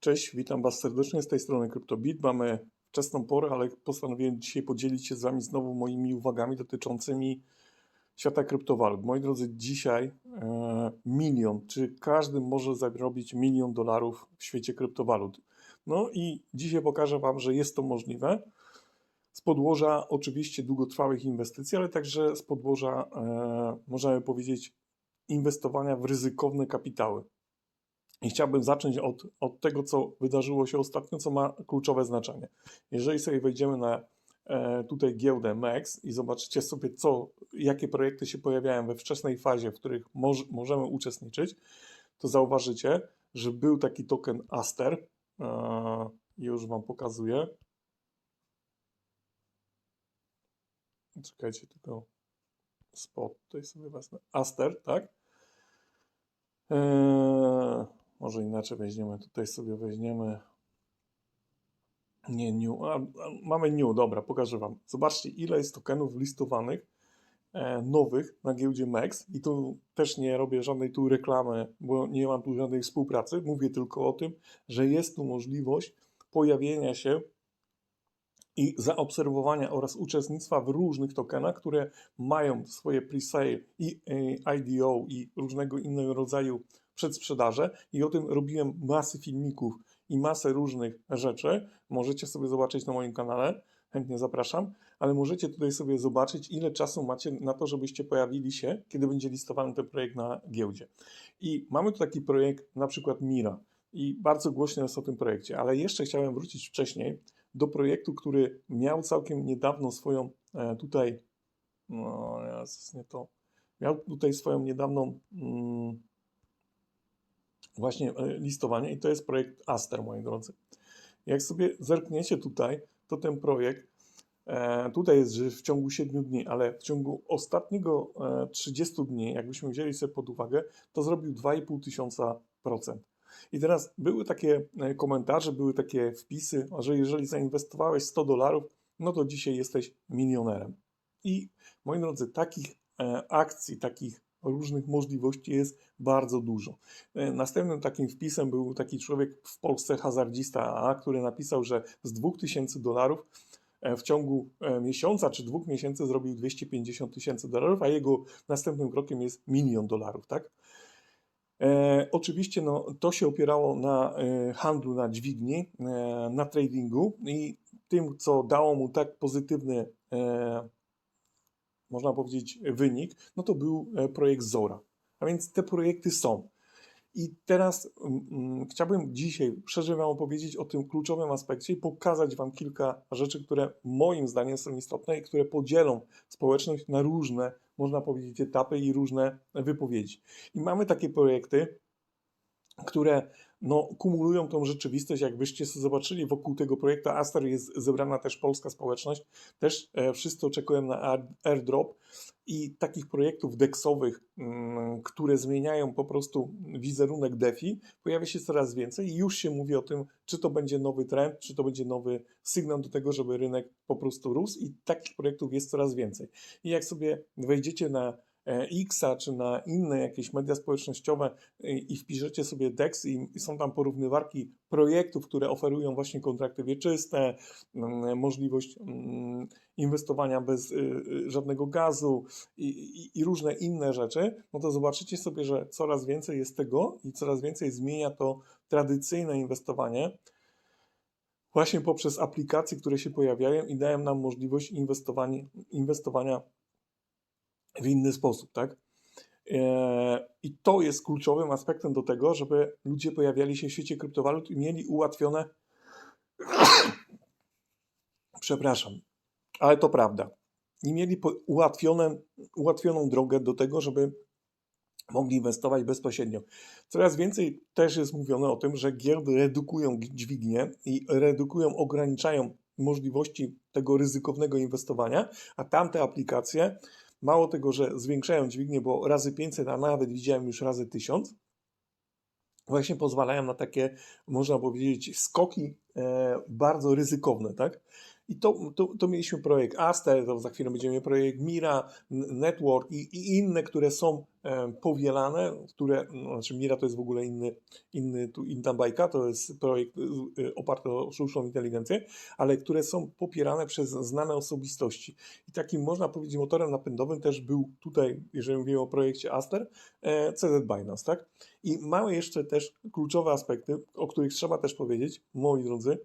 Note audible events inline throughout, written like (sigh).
Cześć, witam Was serdecznie z tej strony CryptoBit. Mamy wczesną porę, ale postanowiłem dzisiaj podzielić się z Wami znowu moimi uwagami dotyczącymi świata kryptowalut. Moi drodzy, dzisiaj e, milion, czy każdy może zarobić milion dolarów w świecie kryptowalut? No i dzisiaj pokażę Wam, że jest to możliwe z podłoża oczywiście długotrwałych inwestycji, ale także z podłoża, e, możemy powiedzieć, inwestowania w ryzykowne kapitały. I chciałbym zacząć od, od tego, co wydarzyło się ostatnio, co ma kluczowe znaczenie. Jeżeli sobie wejdziemy na e, tutaj giełdę MEX i zobaczycie sobie, co, jakie projekty się pojawiają we wczesnej fazie, w których moż, możemy uczestniczyć, to zauważycie, że był taki token Aster. E, już Wam pokazuję. Czekajcie, tylko spot tutaj sobie wezmę. Aster, tak? Eee, może inaczej weźmiemy, tutaj sobie weźmiemy. Nie, new. A, a, mamy new, dobra, pokażę Wam. Zobaczcie, ile jest tokenów listowanych e, nowych na giełdzie MEX. I tu też nie robię żadnej tu reklamy, bo nie mam tu żadnej współpracy. Mówię tylko o tym, że jest tu możliwość pojawienia się i zaobserwowania oraz uczestnictwa w różnych tokenach, które mają swoje pre-sale i e, IDO i różnego innego rodzaju przedsprzedaże i o tym robiłem masy filmików i masę różnych rzeczy. Możecie sobie zobaczyć na moim kanale, chętnie zapraszam, ale możecie tutaj sobie zobaczyć, ile czasu macie na to, żebyście pojawili się, kiedy będzie listowany ten projekt na giełdzie. I mamy tu taki projekt, na przykład Mira, i bardzo głośno jest o tym projekcie, ale jeszcze chciałem wrócić wcześniej do projektu, który miał całkiem niedawno swoją e, tutaj, no jest nie to, miał tutaj swoją niedawną mm, właśnie e, listowanie i to jest projekt Aster, moi drodzy. Jak sobie zerkniecie tutaj, to ten projekt e, tutaj jest, że w ciągu 7 dni, ale w ciągu ostatniego 30 dni, jakbyśmy wzięli sobie pod uwagę, to zrobił 2,5 tysiąca procent. I teraz były takie e, komentarze, były takie wpisy, że jeżeli zainwestowałeś 100 dolarów, no to dzisiaj jesteś milionerem. I moi drodzy, takich e, akcji, takich różnych możliwości jest bardzo dużo. E, następnym takim wpisem był taki człowiek w Polsce, hazardzista który napisał, że z 2000 dolarów w ciągu miesiąca czy dwóch miesięcy zrobił 250 tysięcy dolarów, a jego następnym krokiem jest milion dolarów, tak? E, oczywiście no, to się opierało na e, handlu na dźwigni, e, na tradingu i tym, co dało mu tak pozytywny, e, można powiedzieć, wynik, no to był e, projekt Zora. A więc te projekty są. I teraz mm, mm, chciałbym dzisiaj szerzej Wam opowiedzieć o tym kluczowym aspekcie i pokazać Wam kilka rzeczy, które moim zdaniem są istotne i które podzielą społeczność na różne, można powiedzieć, etapy i różne wypowiedzi. I mamy takie projekty, które no, kumulują tą rzeczywistość. Jakbyście zobaczyli wokół tego projektu Aster jest zebrana też polska społeczność. Też e, wszyscy oczekują na airdrop i takich projektów deksowych, mm, które zmieniają po prostu wizerunek DeFi, pojawia się coraz więcej i już się mówi o tym, czy to będzie nowy trend, czy to będzie nowy sygnał do tego, żeby rynek po prostu rósł i takich projektów jest coraz więcej. I jak sobie wejdziecie na Xa czy na inne jakieś media społecznościowe e, i wpiszecie sobie DEX i są tam porównywarki projektów, które oferują właśnie kontrakty wieczyste, możliwość inwestowania bez y, żadnego gazu i, i, i różne inne rzeczy, no to zobaczycie sobie, że coraz więcej jest tego i coraz więcej zmienia to tradycyjne inwestowanie właśnie poprzez aplikacje, które się pojawiają i dają nam możliwość inwestowania, inwestowania w inny sposób, tak? E, I to jest kluczowym aspektem do tego, żeby ludzie pojawiali się w świecie kryptowalut i mieli ułatwione. (coughs) Przepraszam, ale to prawda. I mieli ułatwione, ułatwioną drogę do tego, żeby mogli inwestować bezpośrednio. Coraz więcej też jest mówione o tym, że giełdy redukują dźwignię i redukują, ograniczają możliwości tego ryzykownego inwestowania, a tamte aplikacje Mało tego, że zwiększają dźwignię, bo razy 500, a nawet widziałem już razy 1000, właśnie pozwalają na takie, można powiedzieć, skoki e, bardzo ryzykowne, tak? I to, to, to mieliśmy projekt Aster, to za chwilę będziemy projekt Mira, Network i, i inne, które są powielane, które, no, znaczy Mira to jest w ogóle inny, inny tu inna bajka, to jest projekt e, oparty o sztuczną inteligencję, ale które są popierane przez znane osobistości. I takim można powiedzieć motorem napędowym też był tutaj, jeżeli mówimy o projekcie Aster, e, CZ Binance, tak? I mamy jeszcze też kluczowe aspekty, o których trzeba też powiedzieć, moi drodzy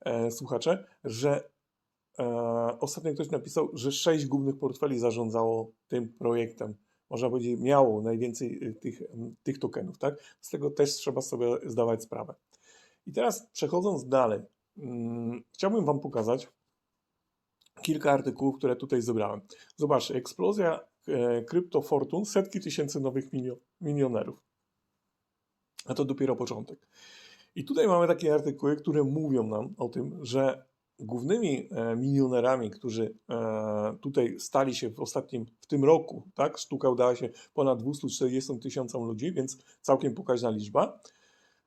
e, słuchacze, że ostatnio ktoś napisał, że sześć głównych portfeli zarządzało tym projektem. Można powiedzieć, miało najwięcej y, tych, m, tych tokenów, tak? Z tego też trzeba sobie zdawać sprawę. I teraz przechodząc dalej, mm, chciałbym Wam pokazać kilka artykułów, które tutaj zebrałem. Zobaczcie, eksplozja e, kryptofortun, setki tysięcy nowych milio- milionerów. A to dopiero początek. I tutaj mamy takie artykuły, które mówią nam o tym, że głównymi e, milionerami, którzy e, tutaj stali się w ostatnim, w tym roku, tak, sztuka udała się ponad 240 tysiącom ludzi, więc całkiem pokaźna liczba.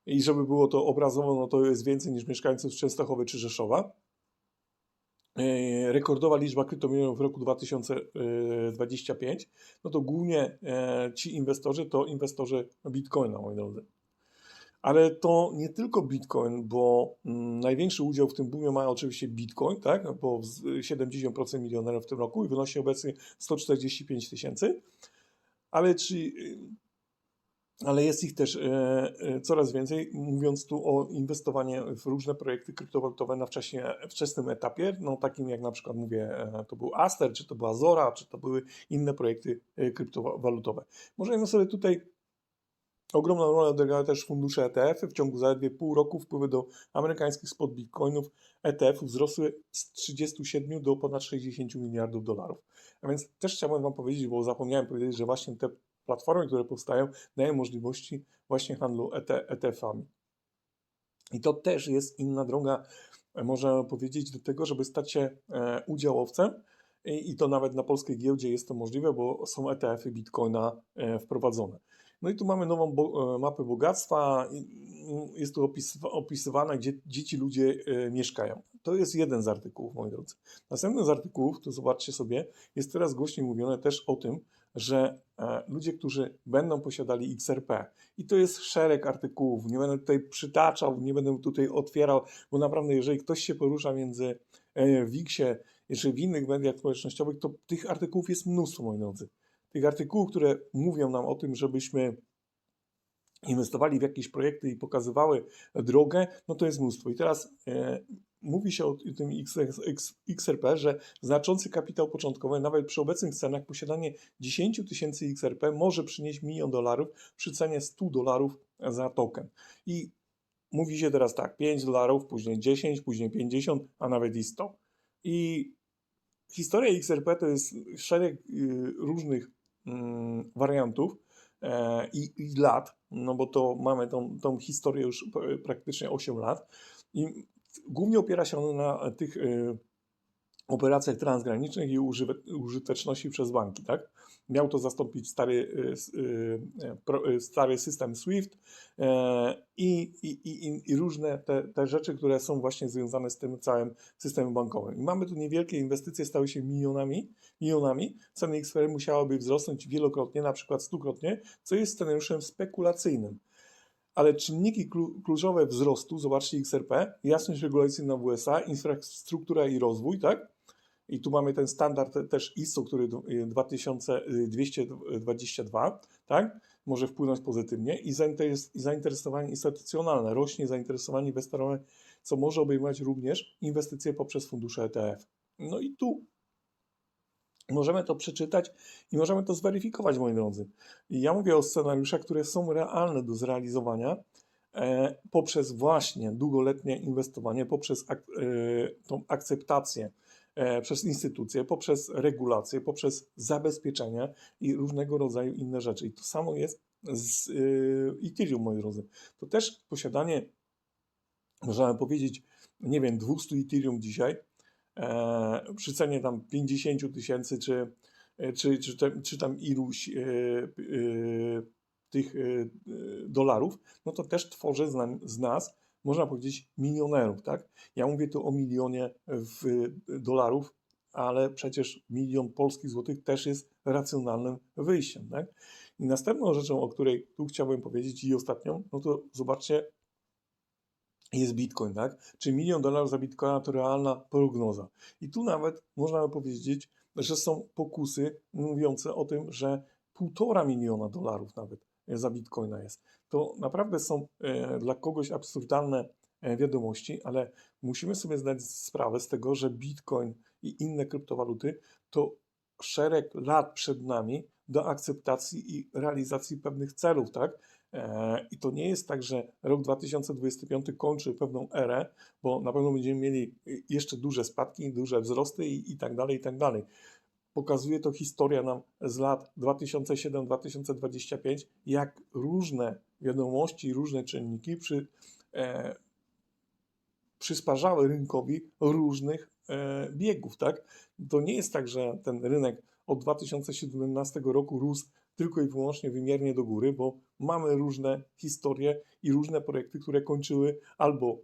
I żeby było to obrazowo, no to jest więcej niż mieszkańców Częstochowy czy Rzeszowa. E, Rekordowa liczba kryptomilionów w roku 2025, no to głównie ci inwestorzy to inwestorzy Bitcoina, moi drodzy. Ale to nie tylko Bitcoin, bo mm, największy udział w tym boomie ma oczywiście Bitcoin, tak? bo z- 70% milionerów w tym roku i wynosi obecnie 145 tysięcy. Ale czy, y, ale jest ich też e, e, coraz więcej, mówiąc tu o inwestowaniu w różne projekty kryptowalutowe na wcześnie, wczesnym etapie, no takim jak na przykład mówię, e, to był Aster, czy to była Zora, czy to były inne projekty kryptowalutowe. Możemy sobie tutaj Ogromną rolę odegrały też fundusze ETF. W ciągu zaledwie pół roku wpływy do amerykańskich spot bitcoinów ETF wzrosły z 37 do ponad 60 miliardów dolarów. A więc też chciałbym Wam powiedzieć, bo zapomniałem powiedzieć, że właśnie te platformy, które powstają, dają możliwości właśnie handlu E ET ETF-ami. I to też jest inna droga, e, można powiedzieć, do tego, żeby stać się e, udziałowcem. I to nawet na polskiej giełdzie jest to możliwe, bo są ETF-y Bitcoina e, wprowadzone. No i tu mamy nową bo, e, mapę bogactwa. Jest tu opis, opisywane, gdzie, gdzie ci ludzie e, mieszkają. To jest jeden z artykułów, moi drodzy. Następny z artykułów, to zobaczcie sobie, jest teraz głośniej mówione też o tym, że e, ludzie, którzy będą posiadali XRP, i to jest szereg artykułów, nie będę tutaj przytaczał, nie będę tutaj otwierał, bo naprawdę, jeżeli ktoś się porusza między e, w Wixie, czy w innych mediach społecznościowych, to tych artykułów jest mnóstwo, moi drodzy tych artykułów, które mówią nam o tym, żebyśmy inwestowali w jakieś projekty i pokazywały drogę, no to jest mnóstwo. I teraz e, mówi się o tym XRP, że znaczący kapitał początkowy, nawet przy obecnych cenach, posiadanie 10 tysięcy XRP może przynieść milion dolarów przy cenie 100 dolarów za token. I mówi się teraz tak, 5 dolarów, później 10, później 50, a nawet i 100. I historia XRP to jest szereg y, różnych wariantów e, i, i lat, no bo to mamy tą, tą historię już praktycznie 8 lat i głównie opiera się ona na tych y, operacjach transgranicznych i użyteczności przez banki, tak? Miał to zastąpić stary, y, y, y, stary system SWIFT e, i, i, i, i- różne te, te rzeczy, które są właśnie związane z tym całym systemem bankowym. I mamy tu niewielkie inwestycje, stały się milionami, milionami. Ceny XRP musiałyby wzrosnąć wielokrotnie, na przykład stukrotnie, co jest scenariuszem spekulacyjnym. Ale czynniki klu- kluczowe wzrostu, zobaczcie XRP, jasność regulacyjna w USA, infrastruktura i rozwój, tak? I tu mamy ten standard te- też ISO, który d- y, 2222, tak? Może wpłynąć pozytywnie i zainteres- i zainteresowanie instytucjonalne, rośnie zainteresowanie inwestorowe, co może obejmować również inwestycje poprzez fundusze ETF. No i tu możemy to przeczytać i możemy to zweryfikować, moi drodzy. I ja mówię o scenariuszach, które są realne do zrealizowania e, poprzez właśnie długoletnie inwestowanie, poprzez ak, e, tą akceptację przez instytucje, poprzez regulacje, poprzez zabezpieczenia i różnego rodzaju inne rzeczy. I to samo jest z e, Ethereum, moi drodzy. To też posiadanie, możemy powiedzieć, nie wiem, 200 Ethereum dzisiaj, e, przy cenie tam 50 tysięcy, czy, e, czy, czy, tam- czy iluś e, e, tych e, e, dolarów, no to też tworzy z nas można powiedzieć, milionerów, tak? Ja mówię tu o milionie w dolarów, ale przecież milion polskich złotych też jest racjonalnym wyjściem, tak? I następną rzeczą, o której tu chciałbym powiedzieć i ostatnią, no to zobaczcie, jest Bitcoin, tak? Czy milion dolarów za Bitcoina to realna prognoza. I tu nawet można by powiedzieć, że są pokusy mówiące o tym, że półtora miliona dolarów nawet za Bitcoina jest. To naprawdę są e, dla kogoś absurdalne e, wiadomości, ale musimy sobie zdać sprawę z tego, że Bitcoin i inne kryptowaluty to szereg lat przed nami do akceptacji i realizacji pewnych celów, tak? E, I to nie jest tak, że rok 2025 kończy pewną erę, bo na pewno będziemy mieli jeszcze duże spadki, duże wzrosty i, i tak dalej, i tak dalej. Pokazuje to historia nam z lat 2007-2025, jak różne wiadomości, różne czynniki przy, e, przysparzały rynkowi różnych e, biegów. Tak? To nie jest tak, że ten rynek od 2017 roku rósł tylko i wyłącznie wymiernie do góry, bo mamy różne historie i różne projekty, które kończyły albo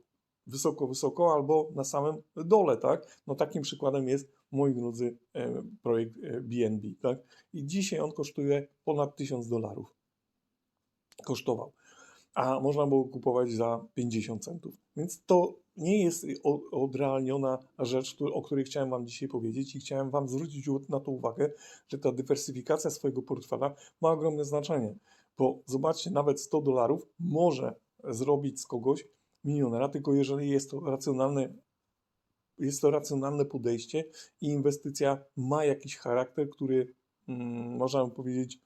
wysoko, wysoko, albo na samym dole, tak? No takim przykładem jest, moi drodzy, e, projekt BNB, e, tak? I dzisiaj on kosztuje ponad 1000 dolarów. Kosztował. A można było kupować za 50 centów. Więc to nie jest odrealniona rzecz, o której chciałem Wam dzisiaj powiedzieć i chciałem Wam zwrócić na to uwagę, że ta dywersyfikacja swojego portfela ma ogromne znaczenie. Bo zobaczcie, nawet 100 dolarów może zrobić z kogoś milionera, tylko jeżeli jest to racjonalne, jest to racjonalne podejście i inwestycja ma jakiś charakter, który mm, można powiedzieć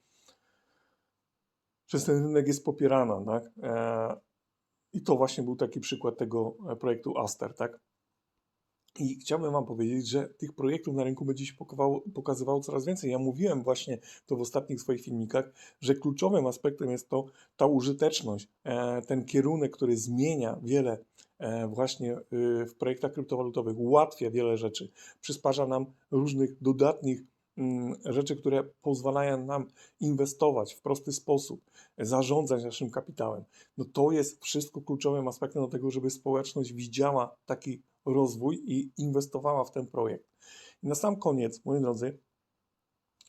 przez ten rynek jest popierana. Tak? E, I to właśnie był taki przykład tego e, projektu Aster. Tak? I chciałbym Wam powiedzieć, że tych projektów na rynku będzie się pokazywało, coraz więcej. Ja mówiłem właśnie to w ostatnich swoich filmikach, że kluczowym aspektem jest to ta użyteczność, e, ten kierunek, który zmienia wiele właśnie y, w projektach kryptowalutowych, ułatwia wiele rzeczy, przysparza nam różnych dodatnich rzeczy, które pozwalają nam inwestować w prosty sposób, zarządzać naszym kapitałem. No to jest wszystko kluczowym aspektem do tego, żeby społeczność widziała taki rozwój i inwestowała w ten projekt. I na sam koniec, moi drodzy,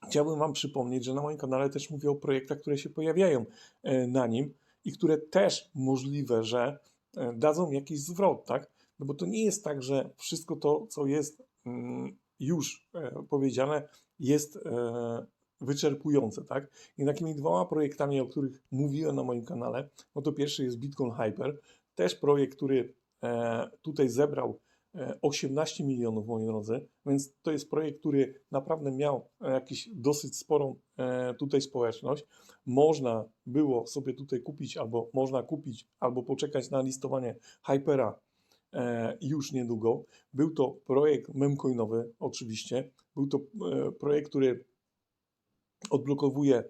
chciałbym Wam przypomnieć, że na moim kanale też mówię o projektach, które się pojawiają e, na nim i które też możliwe, że e, dadzą jakiś zwrot, tak? No bo to nie jest tak, że wszystko to, co jest mm, już e, powiedziane, jest wyczerpujące, tak? I takimi dwoma projektami, o których mówiłem na moim kanale, no to pierwszy jest Bitcoin Hyper, też projekt, który tutaj zebrał 18 e, milionów, moi drodzy, więc to jest projekt, który naprawdę miał jakiś dosyć sporą e, tutaj społeczność. Można było sobie tutaj kupić, albo można kupić, albo poczekać na listowanie Hypera e, już niedługo. Był to projekt memcoinowy, oczywiście. Był to projekt, który odblokowuje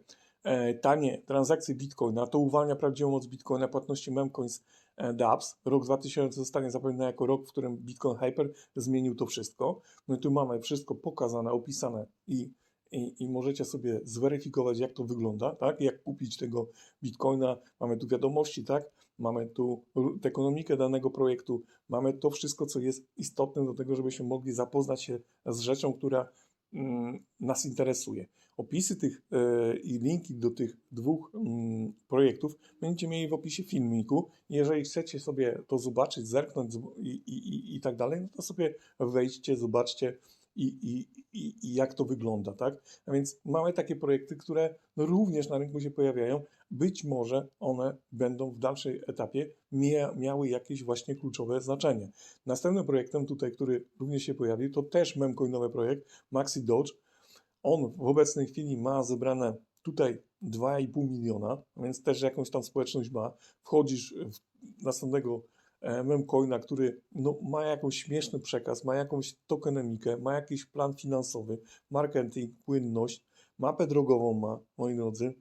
tanie transakcje Bitcoina, to uwalnia prawdziwą moc Bitcoina, płatności memcoins E, dApps. Rok 2000 zostanie zapewne jako rok, w którym Bitcoin Hyper zmienił to wszystko. No i tu mamy wszystko pokazane, opisane i, i, i możecie sobie zweryfikować, jak to wygląda, tak? Jak kupić tego Bitcoina. Mamy tu wiadomości, tak? Mamy tu ekonomikę danego projektu, mamy to wszystko, co jest istotne do tego, żebyśmy mogli zapoznać się z rzeczą, która mm, nas interesuje. Opisy tych e, i linki do tych dwóch mm, projektów będziecie mieli w opisie filmiku. Jeżeli chcecie sobie to zobaczyć, zerknąć i, i, i tak dalej, no to sobie wejdźcie, zobaczcie i, i, i, i jak to wygląda, tak? A więc mamy takie projekty, które no również na rynku się pojawiają. Być może one będą w dalszej etapie mia miały jakieś właśnie kluczowe znaczenie. Następnym projektem tutaj, który również się pojawił, to też memcoinowy projekt Maxi Dodge. On w obecnej chwili ma zebrane tutaj 2,5 miliona, więc też jakąś tam społeczność ma. Wchodzisz w następnego memcoina, który no, ma jakąś śmieszny przekaz, ma jakąś tokenomikę, ma jakiś plan finansowy, marketing, płynność, mapę drogową ma, moi drodzy.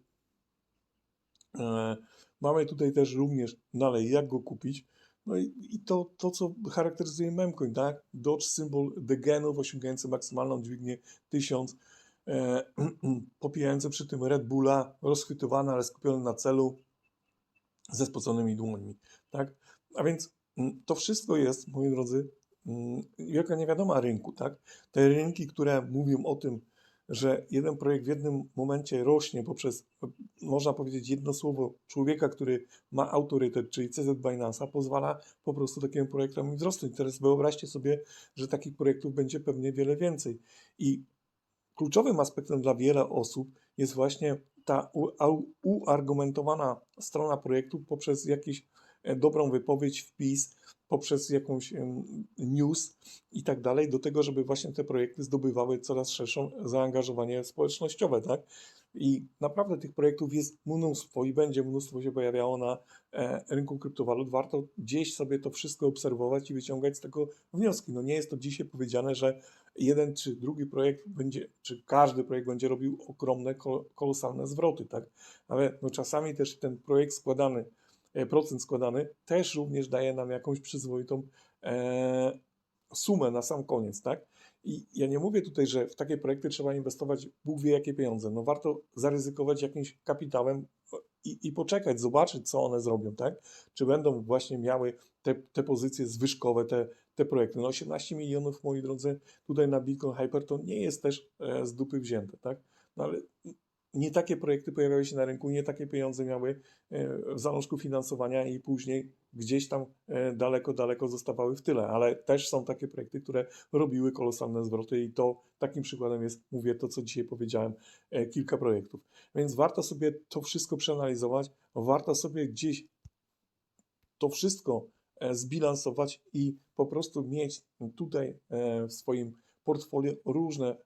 E, mamy tutaj też również dalej, jak go kupić. No i, i, to, to, co charakteryzuje memcoin, tak? Dodge symbol degenów osiągający maksymalną dźwignię 1000 e, (clears throat) popijający przy tym Red Bulla, rozchwytywany, ale skupiony na celu, ze spoconymi dłońmi, tak? A więc mm, to wszystko jest, moi drodzy, mm, wielka niewiadoma rynku, tak? Te rynki, które mówią o tym, że jeden projekt w jednym momencie rośnie poprzez, można powiedzieć, jedno słowo człowieka, który ma autorytet, czyli CZ Binance'a, pozwala po prostu takiemu projektowi wzrosnąć. Teraz wyobraźcie sobie, że takich projektów będzie pewnie wiele więcej. I kluczowym aspektem dla wiele osób jest właśnie ta uargumentowana strona projektu poprzez jakąś e, dobrą wypowiedź, wpis, poprzez jakąś news i tak dalej, do tego, żeby właśnie te projekty zdobywały coraz szersze zaangażowanie społecznościowe, tak? I naprawdę tych projektów jest mnóstwo i będzie mnóstwo się pojawiało na e, rynku kryptowalut. Warto gdzieś sobie to wszystko obserwować i wyciągać z tego wnioski. No nie jest to dzisiaj powiedziane, że jeden czy drugi projekt będzie, czy każdy projekt będzie robił ogromne, kol- kolosalne zwroty, tak? Ale no czasami też ten projekt składany, procent składany też również daje nam jakąś przyzwoitą e, sumę na sam koniec, tak? I ja nie mówię tutaj, że w takie projekty trzeba inwestować Bóg wie jakie pieniądze. No warto zaryzykować jakimś kapitałem i, i poczekać, zobaczyć, co one zrobią, tak? Czy będą właśnie miały te, te pozycje zwyżkowe, te, te projekty. No 18 milionów, moi drodzy, tutaj na Bitcoin Hyper to nie jest też e, z dupy wzięte, tak? No ale nie takie projekty pojawiały się na rynku, nie takie pieniądze miały e, w zalążku finansowania i później gdzieś tam e, daleko, daleko zostawały w tyle, ale też są takie projekty, które robiły kolosalne zwroty i to takim przykładem jest, mówię to, co dzisiaj powiedziałem, e, kilka projektów. Więc warto sobie to wszystko przeanalizować, warto sobie gdzieś to wszystko zbilansować i po prostu mieć tutaj w swoim portfolio różne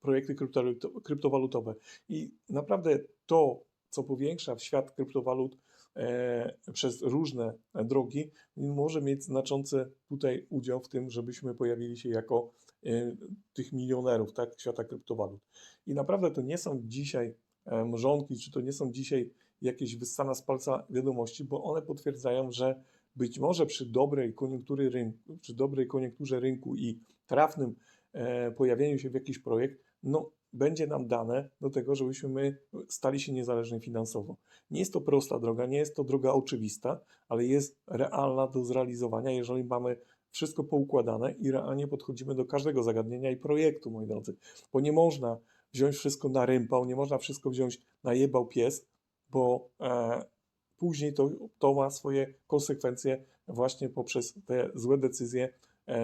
projekty kryptowaluto- kryptowalutowe. I naprawdę to, co powiększa świat kryptowalut e, przez różne drogi, może mieć znaczący tutaj udział w tym, żebyśmy pojawili się jako e, tych milionerów tak, świata kryptowalut. I naprawdę to nie są dzisiaj e, mrzonki, czy to nie są dzisiaj jakieś wyssane z palca wiadomości, bo one potwierdzają, że być może przy dobrej koniunktury rynku, przy dobrej koniunkturze rynku i trafnym e, pojawieniu się w jakiś projekt, no będzie nam dane do tego, żebyśmy my stali się niezależni finansowo. Nie jest to prosta droga, nie jest to droga oczywista, ale jest realna do zrealizowania, jeżeli mamy wszystko poukładane i realnie podchodzimy do każdego zagadnienia i projektu, moi drodzy. Bo nie można wziąć wszystko na rympał, nie można wszystko wziąć na jebał pies, bo e, później to, to ma swoje konsekwencje właśnie poprzez te złe decyzje, e,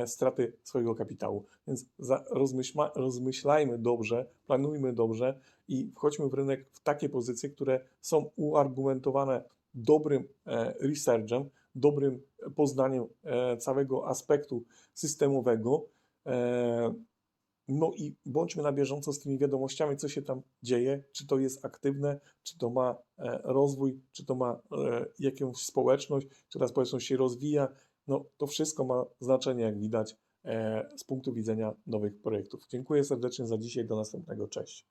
straty swojego kapitału. Więc rozmyśla, rozmyślajmy dobrze, planujmy dobrze i wchodźmy w rynek w takie pozycje, które są uargumentowane dobrym e, researchem, dobrym poznaniem e, całego aspektu systemowego. E, no i bądźmy na bieżąco z tymi wiadomościami, co się tam dzieje, czy to jest aktywne, czy to ma e, rozwój, czy to ma e, jakąś społeczność, czy ta społeczność się rozwija. No to wszystko ma znaczenie, jak widać, e, z punktu widzenia nowych projektów. Dziękuję serdecznie za dzisiaj, do następnego, cześć.